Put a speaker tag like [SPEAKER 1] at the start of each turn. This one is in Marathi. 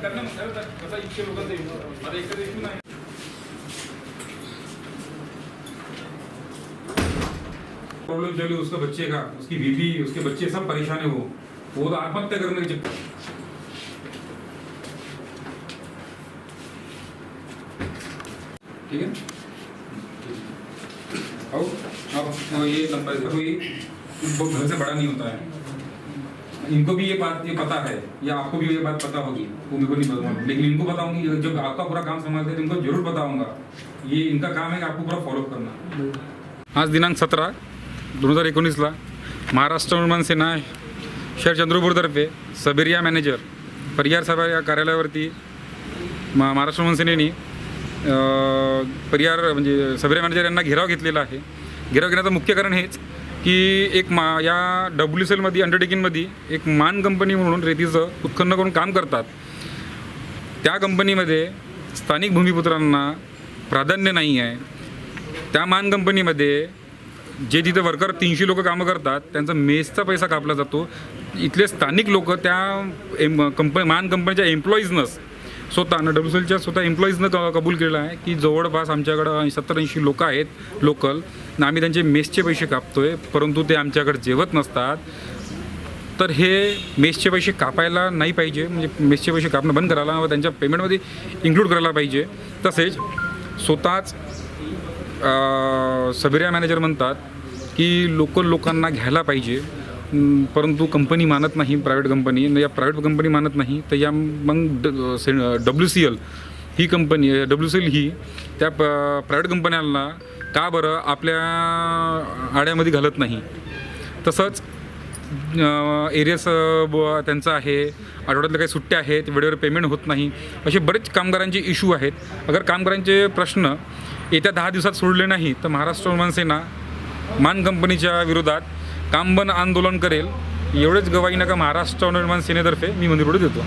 [SPEAKER 1] त्यांना कसा इतके लोकांचा issue? माझा एकच issue नाही। प्रॉब्लम चल है उसका बच्चे का उसकी बीवी उसके बच्चे सब परेशान है वो। वो तो आत्महत्या करने के चक्कर ठीक है? आओ अब अब ये नंबर देखो ये घर से बड़ा नहीं होता है। इनको भी ये बात ये पता है या आपको भी ये बात पता होगी वो मेरे को नहीं पता लेकिन इनको बताऊंगी जब आपका पूरा काम संभालते हैं तो इनको जरूर बताऊंगा। ये इनका काम है कि आपको पूरा फॉलोअप करना। आज दिनांक सतरा दोन हजार एकोणीसला महाराष्ट्र निर्माण सेना शहर चंद्रपूरतर्फे सबेरिया मॅनेजर परिहार सभा या कार्यालयावरती मा महाराष्ट्र निर्माण सेनेने परिहार म्हणजे सबेरिया मॅनेजर यांना घेराव घेतलेला आहे. घेराव घेण्याचं मुख्य कारण हेच की एक मा या डब्ल्यू सी एलमध्ये अंडरटेकिंगमध्ये एक मान कंपनी म्हणून रेतीचं उत्खनन करून काम करतात. त्या कंपनीमध्ये स्थानिक भूमिपुत्रांना प्राधान्य नाही आहे. त्या मान कंपनीमध्ये जे तिथे वर्कर तीनशे लोक कामं करतात त्यांचा मेसचा पैसा कापला जातो. इथले स्थानिक लोक त्या एम कंपनी मान कंपनीच्या एम्प्लॉईजनंच स्वतः डब्ल्यू सी एलच्या स्वतः एम्प्लॉईजनं क कबूल केलं आहे की जवळपास आमच्याकडं सत्तर ऐंशी लोक आहेत लोकल आणि आम्ही त्यांचे मेसचे पैसे कापतो आहे परंतु ते आमच्याकडे जेवत नसतात. तर हे मेसचे पैसे कापायला नाही पाहिजे म्हणजे मेसचे पैसे कापणं बंद करायला व त्यांच्या पेमेंटमध्ये इन्क्लूड करायला पाहिजे. तसेच स्वतःच सबेरिया मॅनेजर म्हणतात की लोकल लोकांना घ्यायला पाहिजे. परंतु कंपनी मानत नाही प्रायव्हेट कंपनी या प्रायव्हेट कंपनी मानत नाही तर या मग डब्ल्यू सी एल ही कंपनी डब्ल्यू सी एल ही त्या प्रायव्हेट कंपन्यांना का बरं आपल्या आड्यामध्ये घालत नाही? तसंच एरियस त्यांचं आहे आठवड्यातल्या काही सुट्ट्या आहेत वेळेवर पेमेंट होत नाही असे बरेच कामगारांचे इश्यू आहेत. अगर कामगारांचे प्रश्न येत्या दहा दिवसात सोडले नाही तर महाराष्ट्र मनसेना मान कंपनीच्या विरोधात कामबन आंदोलन करेल एवढेच गवाही नका महाराष्ट्र निर्माण सेनेतर्फे मी मंदिरपुढे देतो.